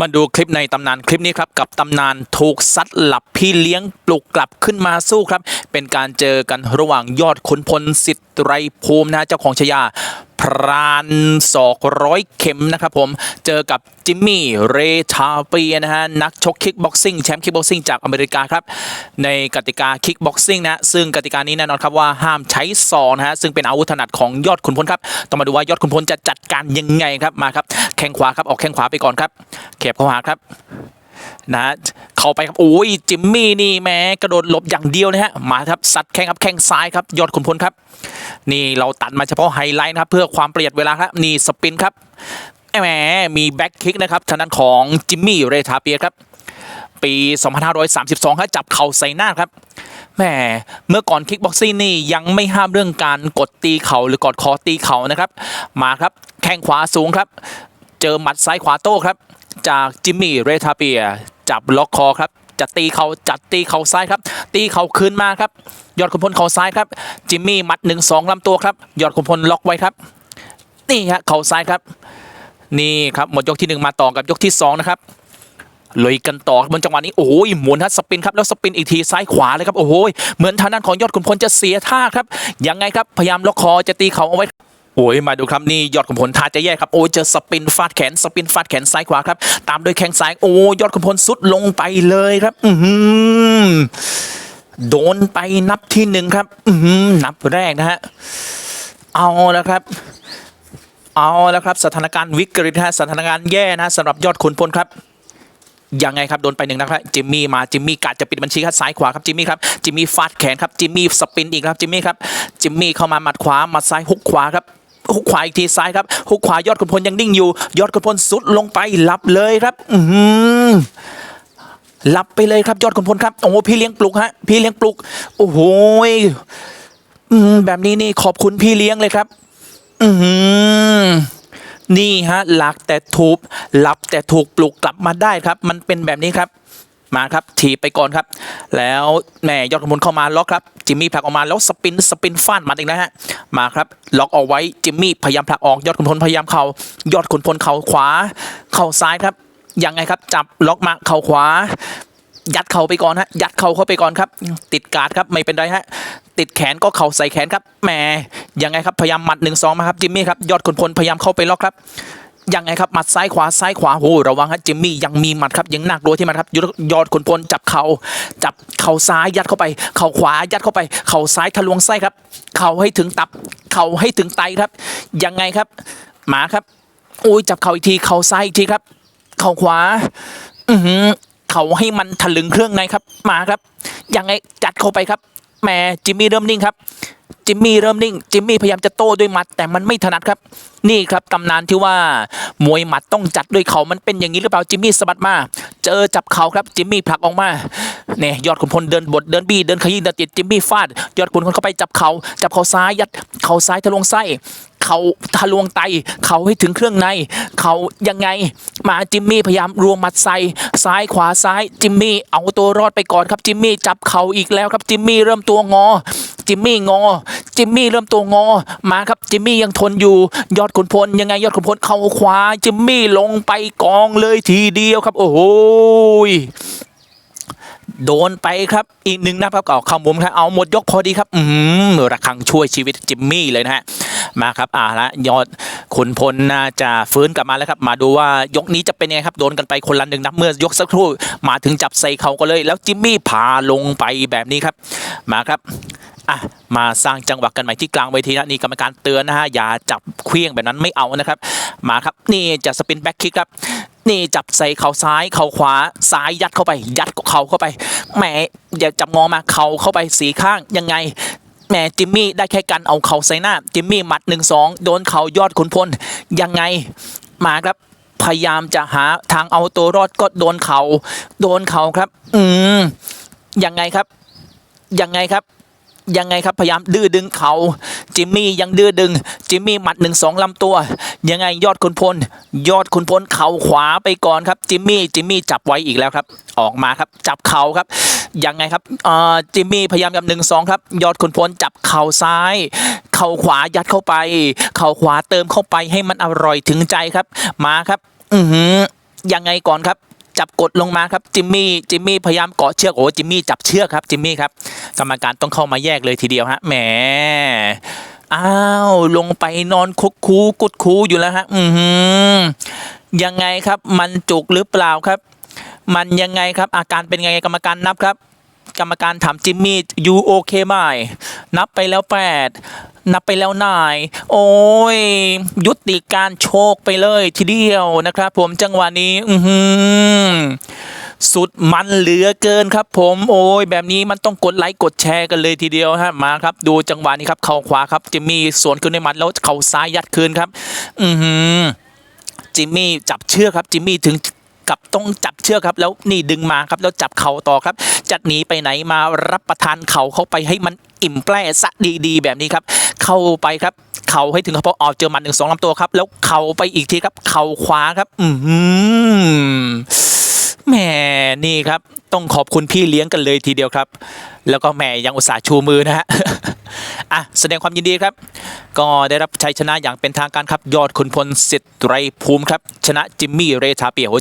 มาดูคลิปในตำนานคลิปนี้ครับกับตำนานถูกซัดหลับพี่เลี้ยงปลุกกลับขึ้นมาสู้ครับ เป็นการเจอกันระหว่างยอดขุนพลสิทธิ์ไรภูมินะเจ้าของชยา พรานศอกร้อยเข็มนะครับผมเจอกับจิมมี่เรชาเปียนะฮะนักชกคิกบ็อกซิ่งแชมป์คิกบ็อกซิ่งจากอเมริกาครับในกติกาคิกบ็อกซิ่งนะซึ่งกติกานี้แน่นอนครับว่าห้ามใช้ศอกนะฮะซึ่งเป็นอาวุธถนัดของยอดขุนพลครับต้องมาดูว่ายอดขุนพลจะจัดการยังไงครับมาครับแข้งขวาครับออกแข้งขวาไปก่อนครับเขียบเข้าหาครับ นะเข้าไปครับโอ้ยจิมมี่นี่แม้กระโดดหลบอย่างเดียวนะฮะมาครับสัดแข้งครับแข้งซ้ายครับยอดขุนพลครับ นี่เราตัดมาเฉพาะไฮไลท์นะครับเพื่อความประหยัดเวลาครับนี่สปินครับแหมมีแบ็คคิกนะครับทางด้านของจิมมี่เรทาเปียครับปี 2532ครับจับเข่าใส่หน้าครับแหมเมื่อก่อนคิกบ็อกซิ่งนี่ยังไม่ห้ามเรื่องการกดตีเข่าหรือกอดคอตีเข่านะครับ มาครับแข้งขวาสูงครับ เจอหมัดซ้ายขวาโต้ครับ จากจิมมี่เรทาเปียจับล็อกคอครับจะตีเขาจัดตีเขาซ้ายครับ ตีเขาคืนมาครับ ยอดขุนพลเขาซ้ายครับ จิมมี่มัดหนึ่งสองลำตัวครับ ยอดขุนพลล็อกไว้ครับนี่ฮะเขาซ้ายครับ นี่ครับหมดยกที่หนึ่งมาต่อกับยกที่สองนะครับเลยกันต่อบนจังหวะนี้โอ้ยหมุนฮัสปินครับแล้วสปินอีกทีซ้ายขวาเลยครับโอ้โหเหมือนทางด้านของยอดขุนพลจะเสียท่าครับยังไงครับพยายามล็อกคอจะตีเขาเอาไว้ โอ้ยมาดูครับนี่ยอดขุนพลท่าจะแย่ครับโอ้ยเจอสปินฟาดแขนสปินฟาดแขนซ้ายขวาครับ ตามด้วยแข้งซ้ายโอ้ยอดขุนพลสุดลงไปเลยครับ อืโดนไปนับที่หนึ่งครับ อืนับแรกนะฮะเอาแล้วครับเอาแล้วครับสถานการณ์วิกฤตฮะสถานการณ์แย่นะฮะสำหรับยอดขุนพลครับยังไงครับโดนไปหนึ่งนะครับจิมมี่มาจิมมี่กะจะปิดบัญชีครับซ้ายขวาครับจิมมี่ครับจิมมี่ฟาดแขนครับจิมมี่สปินอีกครับจิมมี่ครับจิมมี่เข้ามาหมัดขวาหมัดซ้ายฮุกขวาครับ ฮุกขวาอีกทีซ้ายครับฮุกขวายอดขุนพลยังนิ่งอยู่ ยอดขุนพลสุดลงไปหลับเลยครับ อืหลับไปเลยครับ ยอดขุนพลครับโอ้พี่เลี้ยงปลุกฮะพี่เลี้ยงปลุก โอ้โหแบบนี้นี่ขอบคุณพี่เลี้ยงเลยครับ อืนี่ฮะหลักแต่ถูกหลับแต่ถูกปลุกกลับมาได้ครับ มันเป็นแบบนี้ครับ มาครับถีบไปก่อนครับ แล้วแหม่ยอดขุนพลเข้ามาล็อกครับจิมมี่ผลักออกมาแล้วสปินสปินฟาดหมาอีกแล้วฮะมาครับล็อกเอาไว้จิมมี่พยายามผลักออกยอดขุนพลพยายามเข่ายอดขุนพลเข่าขวา เข่าซ้ายครับยังไงครับจับล็อกมาเข่าขวา ยัดเข่าไปก่อนฮะยัดเข่าเข้าไปก่อนครับ ติดการ์ดครับไม่เป็นไรฮะติดแขนก็เข่าใส่แขนครับแหมยังไงครับพยายามหมัดหนึ่งสองมาครับจิมมี่ครับยอดขุนพลพยายามเข้าไปล็อกครับ ยังไงครับหมัดซ้ายขวาซ้ายขวาโอ้ระวังครับจิมมี่ยังมีหมัดครับยังหน่ากลัวยที่มันครับยอดยอดขุนพลจับเข่าจับเข่าซ้ายยัดเข้าไป เข่าขวายัดเข้าไป เข่าซ้ายทะลวงไส้ครับ เข่าให้ถึงตับ เข่าให้ถึงไตครับ ยังไงครับ หมาครับโอ้ยจับเข่าอีกทีเข่าซ้ายอีกทีครับ เข่าขวา อือหือเข่าให้มันถลึงเครื่องในครับ หมาครับยังไงจัดเข้าไปครับแหมจิมมี่เริ่มนิ่งครับ จิมมี่เริ่มนิ่ง จิมมี่พยายามจะโต้ด้วยหมัด แต่มันไม่ถนัดครับ นี่ครับตำนานที่ว่ามวยหมัดต้องจัดด้วยเขามันเป็นอย่างนี้หรือเปล่า จิมมี่สะบัดมา เจอจับเขาครับ จิมมี่ผลักออกมา เนี่ยยอดขุนพลเดินบดเดินบี้เดินขยี้เดินติดจิมมี่ฟาด ยอดขุนพลเข้าไปจับเขาจับเขาซ้ายยัดเขาซ้ายทะลวงไส้เขาทะลวงไตเขาให้ถึงเครื่องใน เขายังไง มาจิมมี่พยายามรวมหมัดใส่ซ้ายขวาซ้ายจิมมี่เอาตัวรอดไปก่อนครับจิมมี่จับเขาอีกแล้วครับจิมมี่เริ่มตัวงอ จิมมี่งอ จิมมี่เริ่มตัวงอ มาครับจิมมี่ยังทนอยู่ ยอดขุนพลยังไงยอดขุนพลเข่าขวาจิมมี่ลงไปกองเลยทีเดียวครับ โอ้โหโดนไปครับ อีกหนึ่งนะครับเอาเข้ามุมครับเอาหมดยกพอดีครับ อืมระคังช่วยชีวิตจิมมี่เลยนะฮะมาครับอ่าละยอดขุนพลน่าจะฟื้นกลับมาแล้วครับ มาดูว่ายกนี้จะเป็นยังไงครับโดนกันไปคนละหนึ่งนับเมื่อยกสักครู่ มาถึงจับใส่เขาก็เลย แล้วจิมมี่พาลงไปแบบนี้ครับ มาครับ อะมาสร้างจังหวะกันใหม่ที่กลางเวทีนะนี่กรรมการเตือนนะฮะอย่าจับเคลี้ยงแบบนั้นไม่เอานะครับ มาครับนี่จะสปินแบ็คคิกครับนี่จับใส่เข่าซ้ายเข่าขวาซ้ายยัดเข้าไป ยัดเข่าเข้าไปแหมอย่าจับงอมาเข่าเข้าไปสีข้างยังไงแหมจิมมี่ได้แค่กันเอาเข่าใส่หน้าจิมมี่หมัดหนึ่งสองโดนเข่ายอดขุนพลยังไงมาครับพยายามจะหาทางเอาตัวรอดก็โดนเขาโดนเข่าครับ อืมยังไงครับยังไงครับ ยังไงครับพยายามดื้อดึงเขาจิมมี่ยังดื้อดึง จิมมี่หมัดหนึ่งสองลำตัว ยังไงยอดขุนพล ยอดขุนพลเข่าขวาไปก่อนครับ จิมมี่จิมมี่จับไว้อีกแล้วครับ ออกมาครับ จับเข่าครับยังไงครับอ่อจิมมี่พยายามกับหนึ่งสองครับ ยอดขุนพลจับเข่าซ้าย เข่าขวายัดเข้าไป เข่าขวาเติมเข้าไปให้มันอร่อยถึงใจครับ มาครับ อือหือยังไงก่อนครับ จับกดลงมาครับจิมมี่จิมมี่พยายามเกาะเชือกโอ้จิมมี่จับเชือกครับจิมมี่ครับกรรมการต้องเข้ามาแยกเลยทีเดียวฮะแหมอ้าวลงไปนอนคุกคูกุดคูอยู่แล้วฮะอือหือยังไงครับ มันจุกหรือเปล่าครับ มันยังไงครับ อาการเป็นไงกรรมการนับครับ กรรมการถามจิมมี่ยูโอเคไหมนับไปแล้วแปด นับไปแล้วนาย โอ้ย ยุติการโชคไปเลยทีเดียวนะครับ ผมจังหวะนี้ อือหือสุดมันเหลือเกินครับ ผมโอ้ยแบบนี้มันต้องกดไลค์กดแชร์กันเลยทีเดียวฮะมาครับ ดูจังหวะนี้ครับเข่าขวาครับจิมมี่สวนขึ้นในมัดแล้วเข่าซ้ายยัดคืนครับ อือหือจิมมี่จับเชือกครับจิมมี่ถึง กับต้องจับเชือกครับ แล้วนี่ดึงมาครับแล้วจับเข่าต่อครับจะหนีไปไหนมารับประทานเข่าเข้าไปให้มันอิ่มแปร่ซะดีๆ แบบนี้ครับ เข้าไปครับเข่าให้ถึงกระเพาะออกเจอมันหนึ่งสองลำตัวครับ แล้วเข่าไปอีกทีครับ เข่าขวาครับ อือหือแหมนี่ครับ ต้องขอบคุณพี่เลี้ยงกันเลยทีเดียวครับ แล้วก็แหมยังอุตส่าห์ชูมือนะฮะอะแสดงความยินดีครับ ก็ได้รับชัยชนะอย่างเป็นทางการครับ ยอดขุนพลสิทธิ์ไรภูมิครับ ชนะจิมมี่เรชาเปียโห